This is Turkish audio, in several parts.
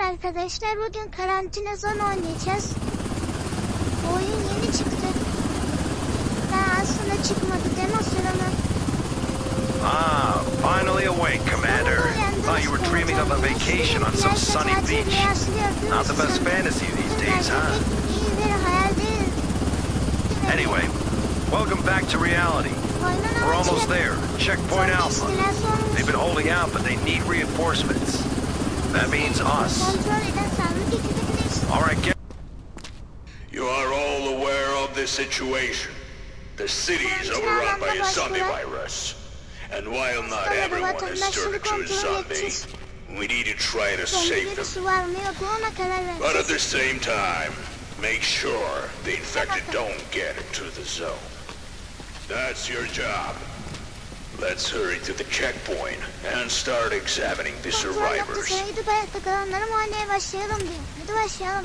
Evet arkadaşlar bugün karantina oynayacağız. Bu oyun yeni çıktı. Daha aslında çıkmadı demo sürümü. Ah, finally awake, Commander. Thought you were dreaming of a vacation on some sunny beach. Not the best fantasy these days, huh? İyi bir hayal değil. Anyway, welcome back to reality. We're almost there. Checkpoint Alpha. They've been holding out, but they need reinforcements. That means us. All right, get. You are all aware of the situation. The city is overrun by a zombie virus. And while not everyone is turned into a zombie, we need to try to save them. But at the same time, make sure the infected don't get into the zone. That's your job. Let's hurry to the checkpoint and start examining the Kontrol survivors. noktasına gidip hayatta kalanları muayeneye başlayalım diyor. Hadi başlayalım.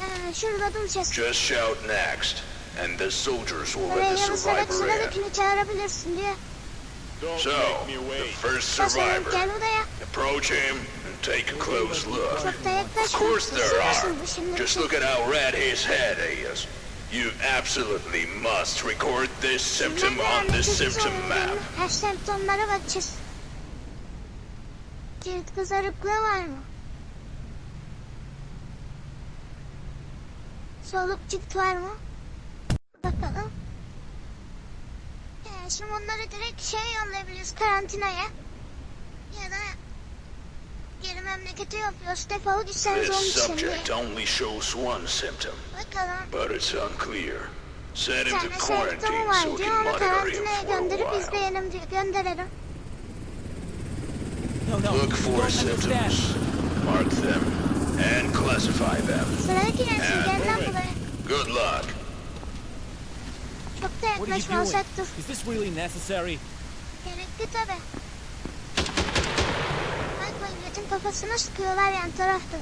Ha, şurada duracağız. Just shout next, and the soldiers will Oraya let the yanı sıra survivor in. sıradakini çağırabilirsin diye. So, the first Başlayalım survivor. gel buraya. Approach him and take a close look. Of course there are. Şimdi. Just look at how red his head is. You absolutely must record this symptom on the symptom map. Her semptomlara bakacağız. Cilt kızarıklığı var mı? Soluk cilt var mı? Bakalım. Ee, şimdi onları direkt şey yollayabiliriz karantinaya. Ya da memlekete yolluyoruz. Defol gitseniz onun This için diye. subject only shows one symptom, Bakalım. but it's unclear. Send Bir him tane to semptomu quarantine var so we diyor can onu monitor him karantinaya for a gönderip while. izleyelim diyor. Gönderelim. No, no. Look you for don't symptoms, mark them, and classify them. Sıradaki gelsin gel lan buraya. Good luck. Çok da What are you yaklaşma doing? olsak dur. Is this really necessary? Gerekli tabi. Milletin kafasına sıkıyorlar yan tarafta.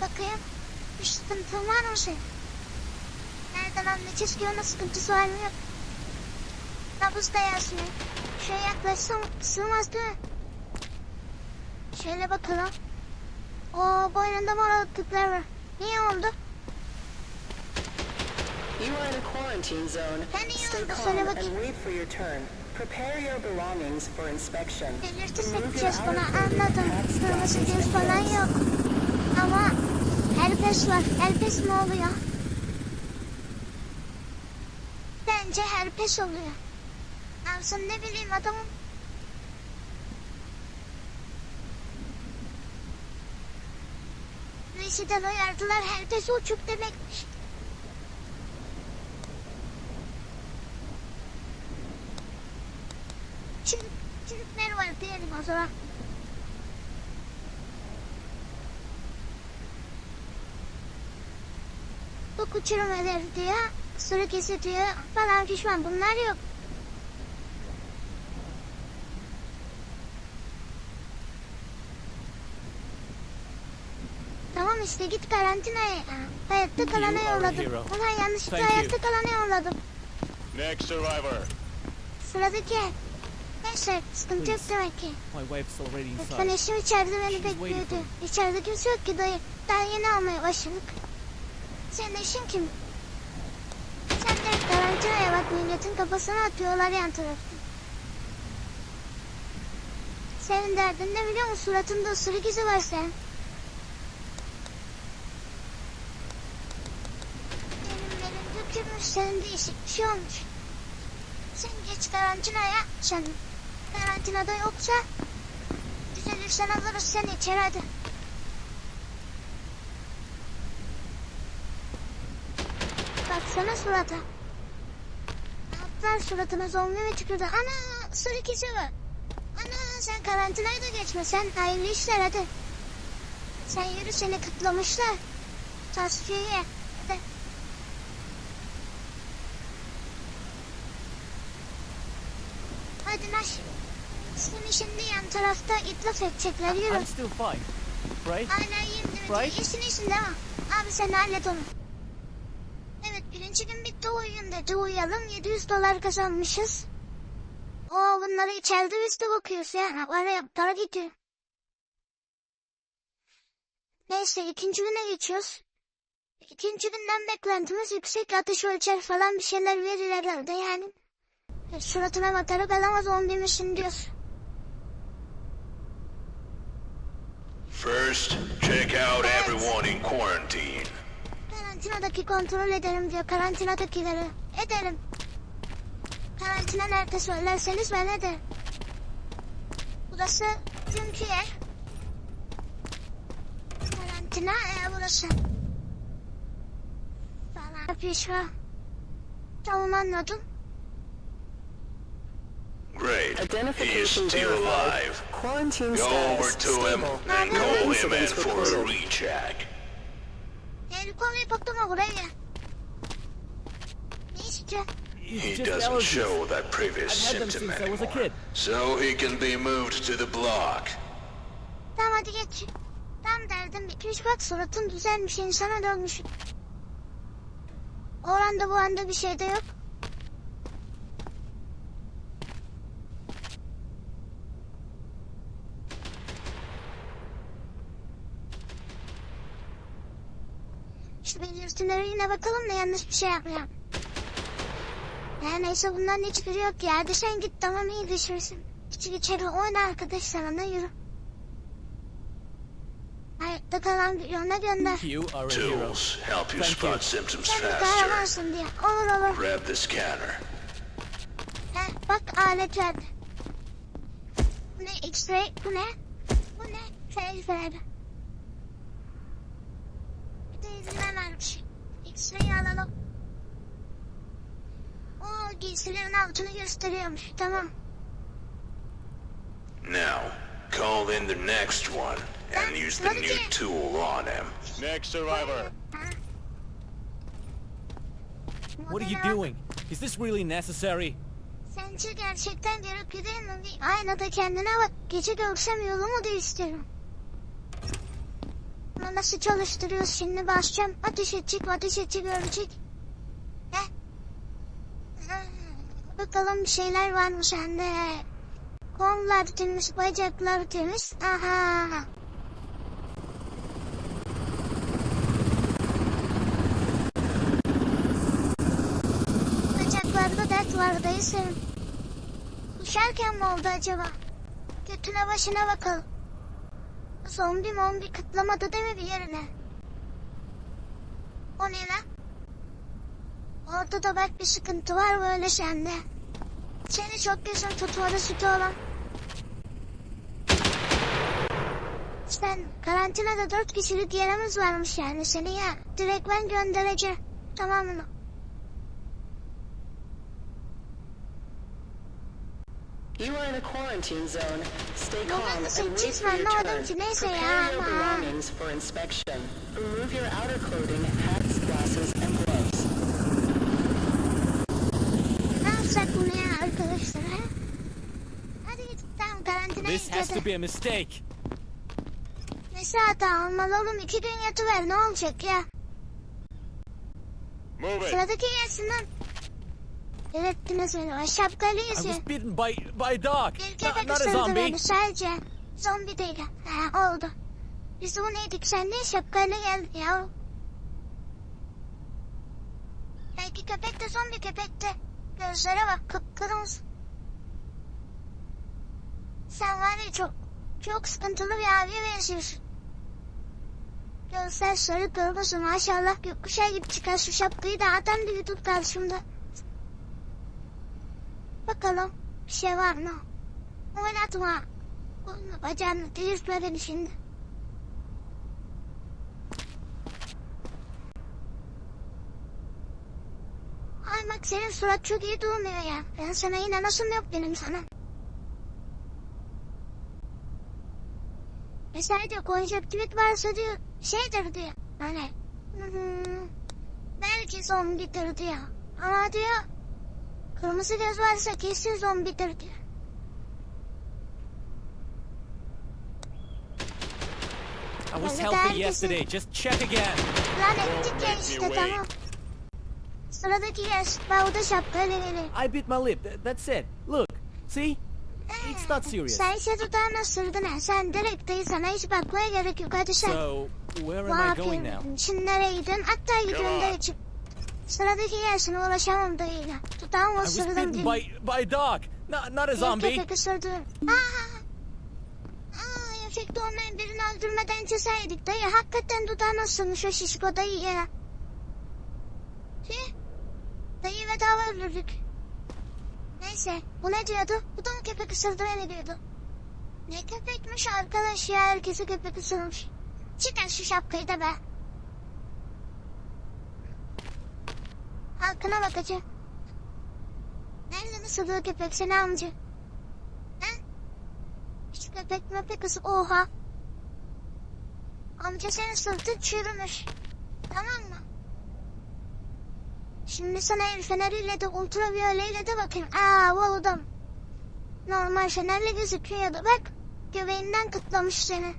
Bakayım. Bir sıkıntın var mı senin? Nereden anlayacağız ki ona sıkıntısı var mı yok? Nabız da yazmıyor. Şöyle yaklaşsam sığmaz değil mi? Şöyle bakalım. Oo boynunda mor alıklıklar var. Niye oldu? You are in a quarantine zone. Stay calm and wait for your turn. Prepare your belongings for inspection. Clothing, anladım. Kırmızı and falan yok. Ama herpes var. Herpes mi oluyor? Bence herpes oluyor. Ne yapsın ne bileyim adamım. Liseden uyardılar herpes uçuk demekmiş. Çürükler var diyelim o zaman. Doku çürümeleri diyor, sürü kesi diyor falan pişman bunlar yok. Tamam işte git karantinaya. Hayatta kalana yolladım. Ulan yanlışlıkla hayatta kalana yolladım. Next survivor. Sıradaki. Neyse sıkıntı yok demek ki. My wife's already Lütfen inside. eşim içeride beni bekliyordu. İçeride kimse yok ki dayı. Daha yeni almaya başladık. Senin eşin kim? Sen de karantinaya bak milletin kafasına atıyorlar yan tarafta. Senin derdin ne biliyor musun? Suratında ısırık izi var sen. Benim elim dökülmüş, senin değişik bir şey olmuş. Sen geç karantinaya, sen karantinada yoksa düzelirsen alırız seni içeri hadi. Baksana surata. Ne yaptılar suratına zombi mi tükürdü? Ana ısır ikisi var. Ana sen karantinayı da geçme sen hayırlı işler hadi. Sen yürü seni kıtlamışlar. Tasfiye hadi. Hadi Naş. Seni şimdi yan tarafta itlaf edecekler yürü. I'm still fine. Right? Hala iyiyim mi? Right. İyisin değil mi? Abi sen hallet onu. Evet birinci gün bitti uyuyun dedi uyuyalım 700 dolar kazanmışız. O bunları içeride de bakıyoruz ya. Araya para gidiyor. Neyse ikinci güne geçiyoruz. İkinci günden beklentimiz yüksek ateş ölçer falan bir şeyler verir herhalde yani. Suratına bakarak alamaz 11 misin diyoruz. First, check out everyone in quarantine. Karantinadaki kontrol ederim diyor karantinadakileri. Ederim. Karantina nerede söylerseniz ben ederim. Burası dünkü yer. Karantina e, burası. Falan yapıyor şu an. Tamam anladım. Great. He's Identification still verified. alive. Quarantine Go over to him stable. and No call him in for a recheck. He doesn't show that previous symptom since I was a anymore. kid. So he can be moved to the block. Tamam hadi geç. Tam derdim bitmiş bak suratın düzelmiş insana dönmüş. Oranda bu anda bir şey de yok. Belirtilere yine bakalım da yanlış bir şey yapmayalım. Her neyse bundan hiçbiri yok ya. Sen git tamam iyi düşürsün. Küçük içeri oyna arkadaş sana da yürü. Hayatta kalan yoluna gönder. You are a hero. Tools help you Thank you. spot symptoms Sen bir faster. kahramansın diye. Olur olur. Grab the scanner. Heh, bak alet verdi. Bu ne? X-ray. Bu ne? Bu ne? Fail verdi. Bir de izinden vermiş. X-ray'i alalım. O giysilerin altını gösteriyormuş. Tamam. Now, call in the next one and use the new tool on him. Next survivor. Ha? What are you doing? Is this really necessary? Sence gerçekten gerekli değil mi? Bir aynada kendine bak. Gece görsem yolumu değiştiririm. Bunu nasıl çalıştırıyoruz şimdi basacağım. Ateş edecek, ateş edecek, görecek. Heh. Bakalım bir şeyler var mı sende? Kollar temiz, bacaklar temiz. Aha. Bacaklarda dert var dayısın. Düşerken mi oldu acaba? Götüne başına bakalım. Zombi mombi kıtlamadı değil mi bir yerine? O ne lan? Orada da bak bir sıkıntı var böyle sende. Seni çok gözün tutmadı sütü olan. Sen karantinada dört kişilik yerimiz varmış yani seni ya. Direkt ben göndereceğim. Tamam mı? You are in a quarantine zone. Stay calm and wait for your turn. Prepare your ama. belongings for inspection. Remove your outer clothing, hats, glasses, and gloves. Ne yapsak bunu ya arkadaşlar ha? Hadi git tamam karantina This has to be a mistake. Ne saate almalı oğlum iki gün yatıver ne olacak ya? Move it. Sıradaki gelsin lan. Delirttiniz beni o şapkalı I was bitten by by a dog. Bir Not, köpek not a ısırdı zombie. beni sadece. Zombi değil. Ha oldu. Biz bunu yedik sen niye şapkayla geldin ya? Belki köpek de zombi köpek de. Gözlere bak kıpkırmızı. Sen var ya çok çok sıkıntılı bir abiye benziyorsun. Gözler sarı kırmızı maşallah gökkuşağı gibi çıkar şu şapkayı da adam gibi tut karşımda. Bakalım bir şey var mı? Oynatma. Kolunu bacağını delirtme beni şimdi. Ay bak senin surat çok iyi durmuyor ya. Ben sana yine nasıl yok benim sana. Mesela diyor konjöktivit varsa diyor şeydir diyor. Hani hmm, belki zombidir diyor. Ama diyor kırmızı göz varsa kesin zombidir diyor. I was healthy yesterday. Just check again. Lan ettik ya işte tamam. Sıradaki yes. Bak o da şapkayla geliyor. I bit my lip. Th- that's it. Look. See? It's not serious. Sen ise dudağını ısırdın ha. Sen direkt değil sana hiç bakmaya gerek yok. Hadi sen. So, where am I going now? Şimdi nereye gidiyorsun? Hatta on. dayı çık. Sıradaki yersine ulaşamam dayıyla. Dudağımı I was ısırdım bitten by by a dog. Not not a zombie. köpek ısırdı. Aa! Aa, gerçekte olmayan birini öldürmeden cesaydik dayı. Hakikaten dudağını ısırmış o şişko dayı ya. Tüh. Dayı bedava öldürdük. Neyse bu ne diyordu? Bu da mı köpek ısırdı beni diyordu. Ne köpekmiş arkadaş ya herkesi köpek ısırmış. Çıkar şu şapkayı da be. Halkına bakacağım. Nereden ısırdı o köpek seni amca? Ha? Hiç köpek möpek ısı... Oha. Amca senin sırtın çürümüş. Tamam mı? Şimdi sana el feneriyle de ultraviyoleyle de bakayım. Aa adam. Normal fenerle gözüküyordu. Bak göbeğinden kıtlamış seni.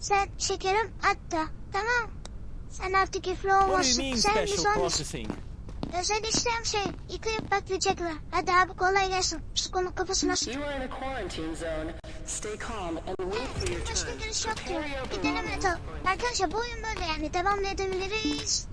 Sen şekerim hatta. Tamam. Sen artık ifli olmasın. Sen bir son? Özel işlem şey. Yıkayıp baklayacaklar. Hadi abi kolay gelsin. Konu kafasına sık. You are in a quarantine zone. Stay calm and wait for your Başka turn. giriş yok diyor. Bir deneme atalım. Arkadaşlar bu oyun böyle yani. Devam edebiliriz.